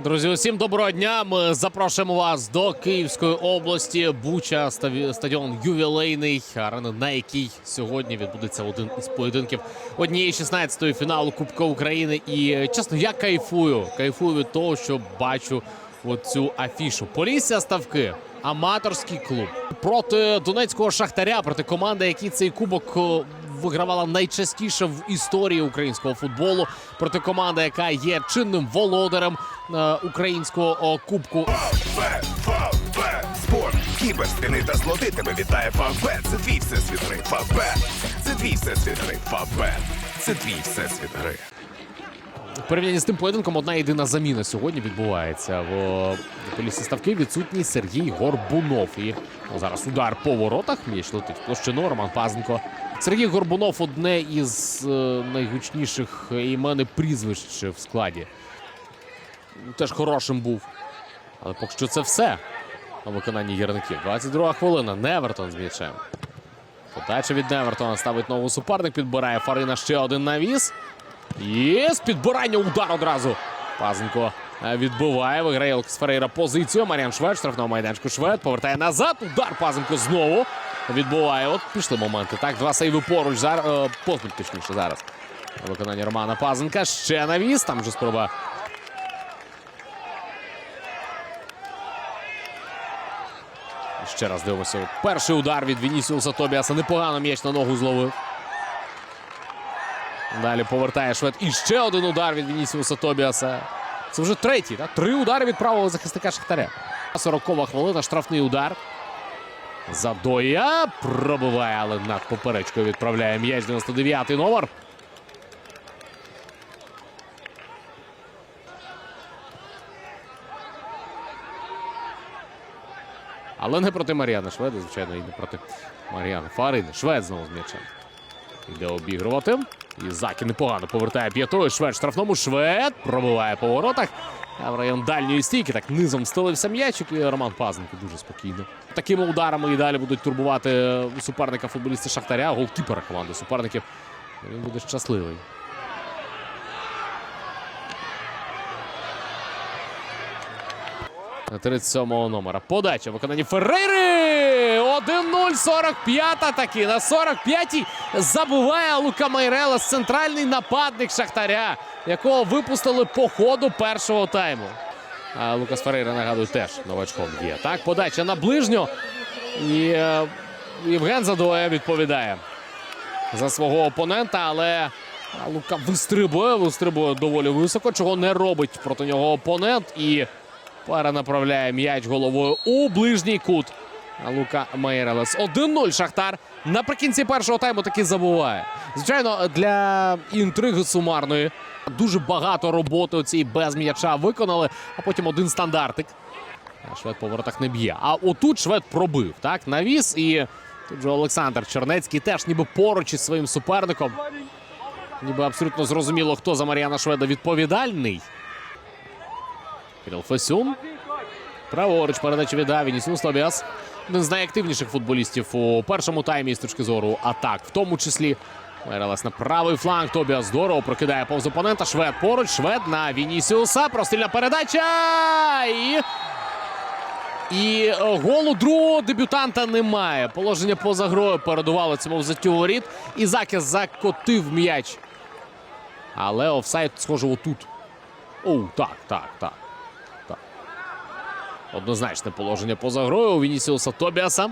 Друзі, усім доброго дня. Ми запрошуємо вас до Київської області. Буча стадіон ювілейний, арена, на якій сьогодні відбудеться один із поєдинків однієї 16-ї фіналу Кубка України. І чесно, я кайфую. Кайфую від того, що бачу оцю афішу. Полісся ставки. Аматорський клуб проти донецького шахтаря, проти команди, які цей кубок о, вигравала найчастіше в історії українського футболу. Проти команди, яка є чинним володарем е, українського кубку. Спорт, кібер, та злоти тебе вітає Фавбет. Це твій всесвіт гри. Фавбет. Це твій всесвіт гри. Фавбет. Це твій всесвіт гри. Порівнянні з тим поєдинком одна єдина заміна сьогодні відбувається в полісі ставки. Відсутній Сергій Горбунов. І ну, зараз удар по воротах. М'яч летить в площину. Роман Пазенко. Сергій Горбунов одне із е, найгучніших імен і прізвищ в складі. Теж хорошим був. Але поки що це все на виконанні гірників. 22 хвилина. Невертон з м'ячем. Подача від Невертона ставить новий суперник. Підбирає Фарина ще один навіс. З підбирання удар одразу. Пазенко е, відбиває, виграє Олексій Ферейра позицію. Маріан Швед, штрафного майданчику Швед, повертає назад. Удар Пазенко знову відбиває. От пішли моменти. Так, два сейви поруч. Зараз, е, поспіль, точніше, зараз. Виконання Романа Пазенка. Ще навіс. Там вже спроба. Ще раз дивимося. Перший удар від Вінісіуса Тобіаса. Непогано м'яч на ногу зловив. Далі повертає швед. І ще один удар від Вінісіуса Тобіаса. Це вже третій. Так? Три удари від правого захисника Шахтаря. 40 хвилина, штрафний удар. Задоя пробиває, але над поперечкою відправляє м'яч 99-й номер. Але не проти Мар'яна Шведа, звичайно, і не проти Мар'яна Фарини. Швед знову з м'ячем. Йде обігрувати. І Закі непогано повертає п'ятою. Швед штрафному. Швед пробиває по воротах. А в район дальньої стійки так низом стелився м'ячик. І Роман Пазенко дуже спокійно. Такими ударами і далі будуть турбувати суперника футболіста Шахтаря, голкіпера команди суперників. Він буде щасливий. На 37-го номера. Подача в виконанні Феррейри! 1-0, 45-та таки. На 45-й забиває Лука Майрелес, центральний нападник Шахтаря, якого випустили по ходу першого тайму. А Лукас Феррейра, нагадую, теж новачком є. Так, подача на ближню. І е, Євген Задоя відповідає за свого опонента, але Лука вистрибує, вистрибує доволі високо, чого не робить проти нього опонент. І перенаправляє м'яч головою у ближній кут. Лука Мейрелес. 1-0 Шахтар. Наприкінці першого тайму таки забуває. Звичайно, для інтриги сумарної дуже багато роботи оцій без м'яча виконали, а потім один стандартик. Швед по воротах не б'є. А отут швед пробив. Так, навіс. І тут же Олександр Чернецький теж ніби поруч із своїм суперником. Ніби абсолютно зрозуміло, хто за Мар'яна Шведа відповідальний. Кирил Фесюн. Праворуч передача від Вінісіус Тобіас. Один з найактивніших футболістів у першому таймі з точки зору атак, в тому числі. Майрелес на правий фланг. Тобіас здорово прокидає повз опонента. Швед поруч. Швед на Вінісіуса. Простильна передача. І. І голу другого дебютанта немає. Положення поза грою передувало цьому взяттю воріт. І Закіс закотив м'яч. Але офсайд, схоже, отут. Оу, так, так. так. Однозначне положення поза грою у Вінісіуса Тобіаса.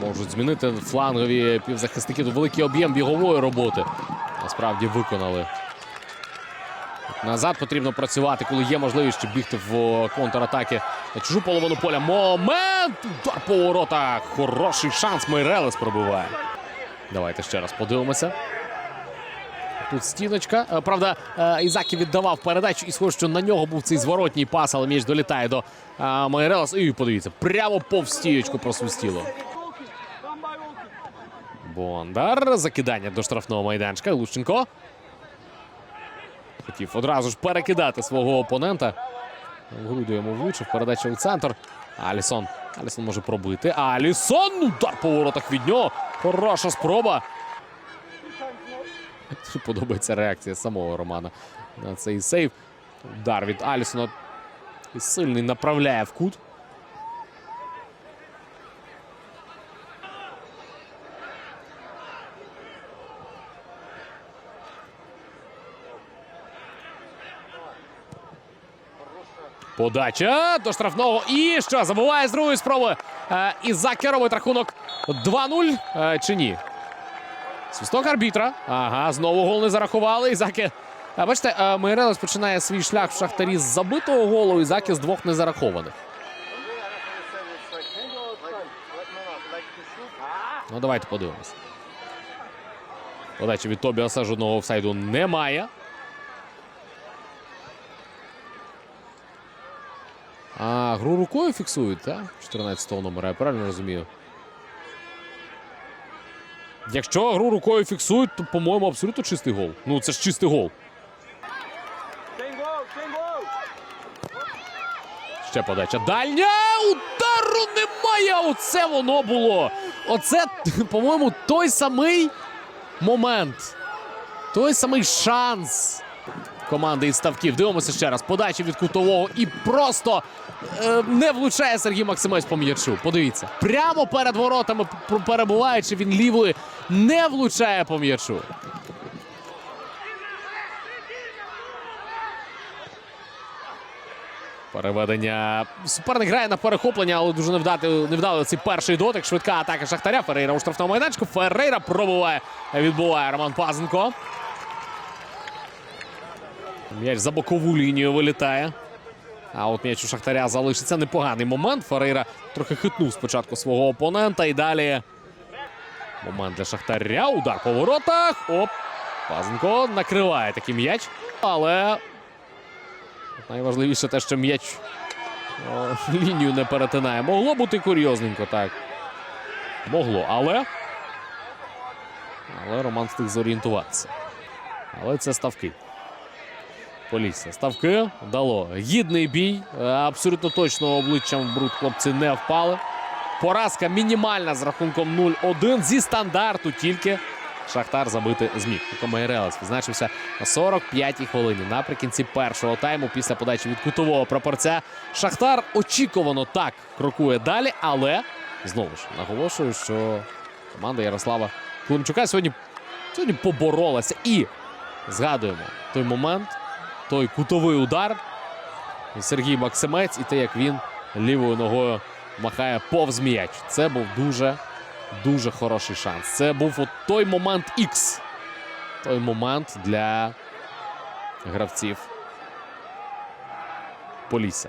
Можуть змінити флангові півзахисники великий об'єм бігової роботи. Насправді виконали. Назад потрібно працювати, коли є можливість ще бігти в контратаки на чужу половину поля. Момент! Удар по воротах. Хороший шанс. Майрелес пробиває. Давайте ще раз подивимося. Тут стіночка. Е, Правда, е, Ізакі віддавав передачу, і схоже, що на нього був цей зворотній пас, але м'яч долітає до е, Майрелес. І подивіться, прямо повз стієчку просвистіло. Бондар. Закидання до штрафного майданчика. Лущенко. Хотів одразу ж перекидати свого опонента. Груду йому влучив. Передача у центр. Алісон. Алісон може пробити. Алісон! Удар по воротах від нього. Хороша спроба. Подобається реакція самого Романа на цей сейв. Удар від Алісона сильний направляє в кут. Подача до штрафного. І що? Забуває з другої спроби. Е, Ізаки робить рахунок 2-0. Е, чи ні? Свісток арбітра. Ага, знову гол не зарахували. Ізаки. А бачите, е, починає свій шлях в шахтарі з забитого голу. Ізаки з двох незарахованих. Ну, давайте подивимось. Подача від Тобіаса жодного офсайду немає. А, гру рукою фіксують, так? 14-го номера, я правильно розумію. Якщо гру рукою фіксують, то, по-моєму, абсолютно чистий гол. Ну, це ж чистий гол. Ще подача. Дальня! Удару немає! Оце воно було. Оце, по-моєму, той самий момент. Той самий шанс команди із ставків. Дивимося ще раз. Подача від кутового і просто е, не влучає Сергій Максимець по м'ячу. Подивіться. Прямо перед воротами, перебуваючи, він лівою не влучає по м'ячу. Переведення. Суперник грає на перехоплення, але дуже невдати, невдало цей перший дотик. Швидка атака Шахтаря. Ферейра у штрафному майданчику. Ферейра пробуває. Відбуває Роман Пазенко. М'яч за бокову лінію вилітає. А от м'яч у Шахтаря залишиться непоганий момент. Ферейра трохи хитнув спочатку свого опонента. І далі момент для Шахтаря. Удар по воротах. Оп. Пазенко накриває такий м'яч. Але найважливіше те, що м'яч лінію не перетинає. Могло бути курйозненько, так. Могло, але. Але Роман встиг зорієнтуватися. Але це ставки. Полісся. Ставки дало гідний бій. Е, Абсолютно точно обличчям в бруд хлопці не впали. Поразка мінімальна з рахунком 0-1 зі стандарту тільки Шахтар забити зміг. Майрелес відзначився на 45-й хвилині наприкінці першого тайму після подачі від кутового прапорця. Шахтар очікувано так крокує далі, але знову ж наголошую, що команда Ярослава Климчука сьогодні, сьогодні поборолася і згадуємо той момент, той кутовий удар. Сергій Максимець і те, як він лівою ногою махає повз м'яч. Це був дуже, дуже хороший шанс. Це був от той момент X. Той момент для гравців Полісся.